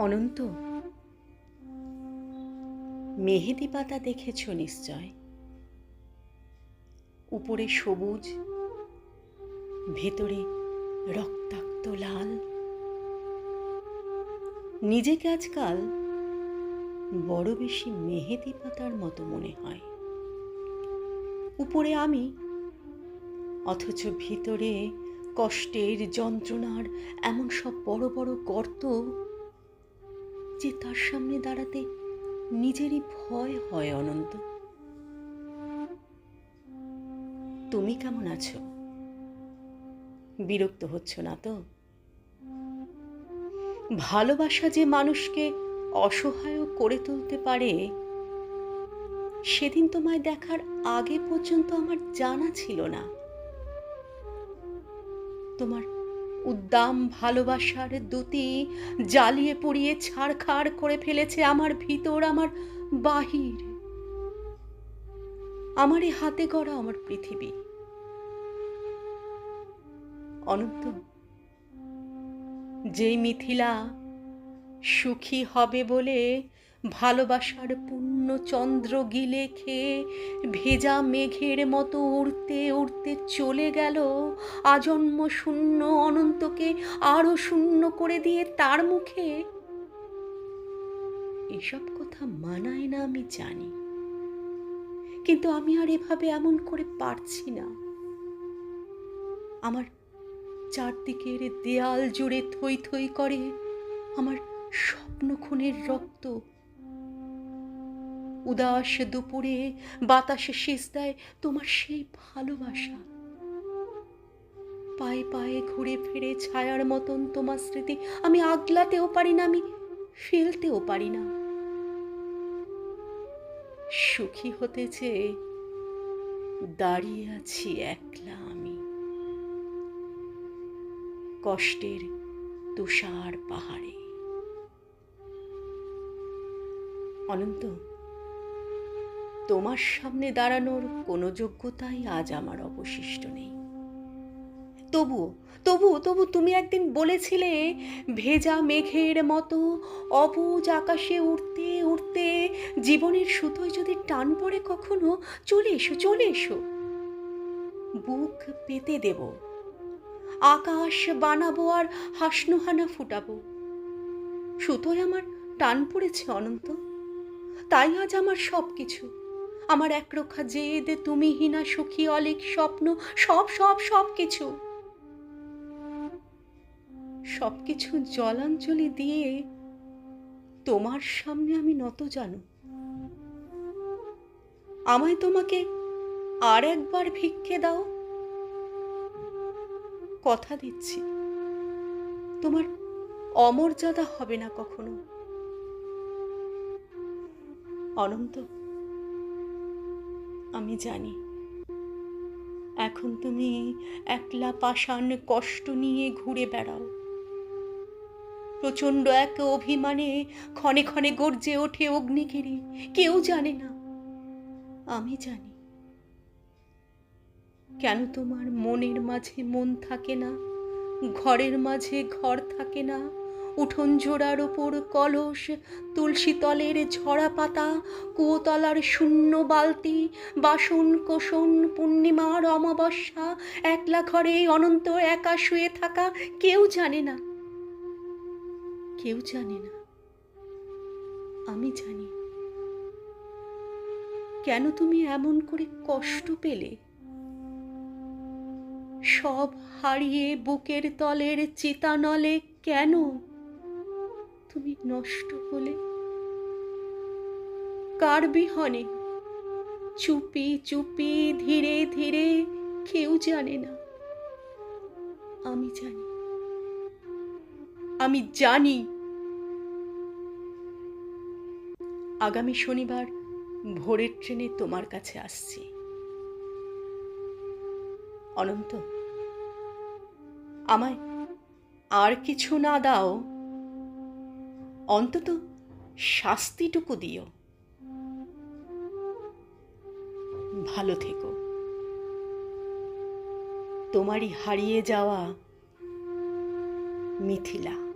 অনন্ত। মেহেদি পাতা দেখেছ নিশ্চয়? উপরে সবুজ, ভেতরে রক্তাক্ত লাল। নিজেকে আজকাল বড় বেশি মেহেদি পাতার মতো মনে হয়। উপরে আমি, অথচ ভিতরে কষ্টের যন্ত্রণার এমন সব বড় বড় গর্ত যে তার সামনে দাঁড়াতে নিজেরই ভয় হয় অনন্ত। তুমি কেমন আছো? বিরক্ত হচ্ছ না তো? ভালোবাসা যে মানুষকে অসহায় করে তুলতে পারে, সেদিন তোমায় দেখার আগে পর্যন্ত আমার জানা ছিল না। তোমার উদ্দাম ভালোবাসার দুতি জ্বালিয়ে পুড়িয়ে ছাড়খাড় করে ফেলেছে আমার ভিতর, আমার বাহির। আমার এই হাতে গড়া আমার পৃথিবী। অনন্ত, যেই মিথিলা সুখী হবে বলে ভালোবাসার পূর্ণ চন্দ্র গিলে খেয়ে ভেজা মেঘের মতো উড়তে উড়তে চলে গেল। আজন্ম শূন্য অনন্তকে আরও শূন্য করে দিয়ে তার মুখে। এসব কথা মানায় না আমি জানি। কিন্তু আমি আর এভাবে এমন করে পারছি না। আমার চারদিকের দেয়াল জুড়ে থই থই করে আমার স্বপ্ন খুনের রক্ত উদাস দুপুরে বাতাসে শেষ দেয় তোমার সেই ভালোবাসা। পায়ে পায়ে ঘুরে ফিরে ছায়ার মতন তোমার স্মৃতি। আমি আগলাতেও পারি না, আমি ফেলতেও পারি না। সুখী হতে চেয়ে দাঁড়িয়ে আছি একলা আমি। কষ্টের তুষার পাহাড়ে। অনন্ত। তোমার সামনে দাঁড়ানোর কোনো যোগ্যতাই আজ আমার অবশিষ্ট নেই। তবু তবু তবু তুমি একদিন বলেছিলে, ভেজা মেঘের মতো অবুজ আকাশে উঠতে উঠতে জীবনের সুতোয় যদি টান পড়ে কখনো, চলে এসো চলে এসো। বুক পেতে দেব। আকাশ বানাবো আর হাসনুহানা ফুটাবো। সুতোয় আমার টান পড়েছে অনন্ত। তাই আজ আমার সব কিছু আমার একরক্ষা জেদ, তুমি হিনা, সুখী, অলিক, স্বপ্ন, সব সব সব কিছু। সব কিছু জলাঞ্জলি দিয়ে তোমার সামনে আমি নত জানো। আমায় তোমাকে আর একবার ভিক্ষে দাও। কথা দিচ্ছি। তোমার অমর্যাদা হবে না কখনো। অনন্ত। আমি জানি। এখন তুমি একলা পাষাণ কষ্ট নিয়ে ঘুরে বেড়াও। প্রচণ্ড এক অভিমানে ক্ষণে ক্ষণে গর্জে ওঠে অগ্নিগিরি। কেউ জানে না। আমি জানি। কেন তোমার মনের মাঝে মন থাকে না? ঘরের মাঝে ঘর থাকে না? উঠোন জোড়ার ওপর কলস, তুলসী তলের ঝরা পাতা কুয়োতলার শূন্য বালতি বাসন কোষণ পূর্ণিমার অমাবস্যা, একলা ঘরে অনন্ত একা শুয়ে থাকা, কেউ জানে না। কেউ জানে না। আমি জানি। কেন তুমি এমন করে কষ্ট পেলে? সব হারিয়ে বুকের তলের চিতানলে কেন? তুমি নষ্ট হলে? কার বিহনে? চুপি চুপি, ধীরে ধীরে, কেউ জানে না। আমি জানি। আমি জানি। আগামী শনিবার ভোরের ট্রেনে তোমার কাছে আসছি। অনন্ত, আমায় আর কিছু না দাও। অন্তত শাস্তিটুকু দিও। ভালো থেকো। তোমারই হারিয়ে যাওয়া মিথিলা।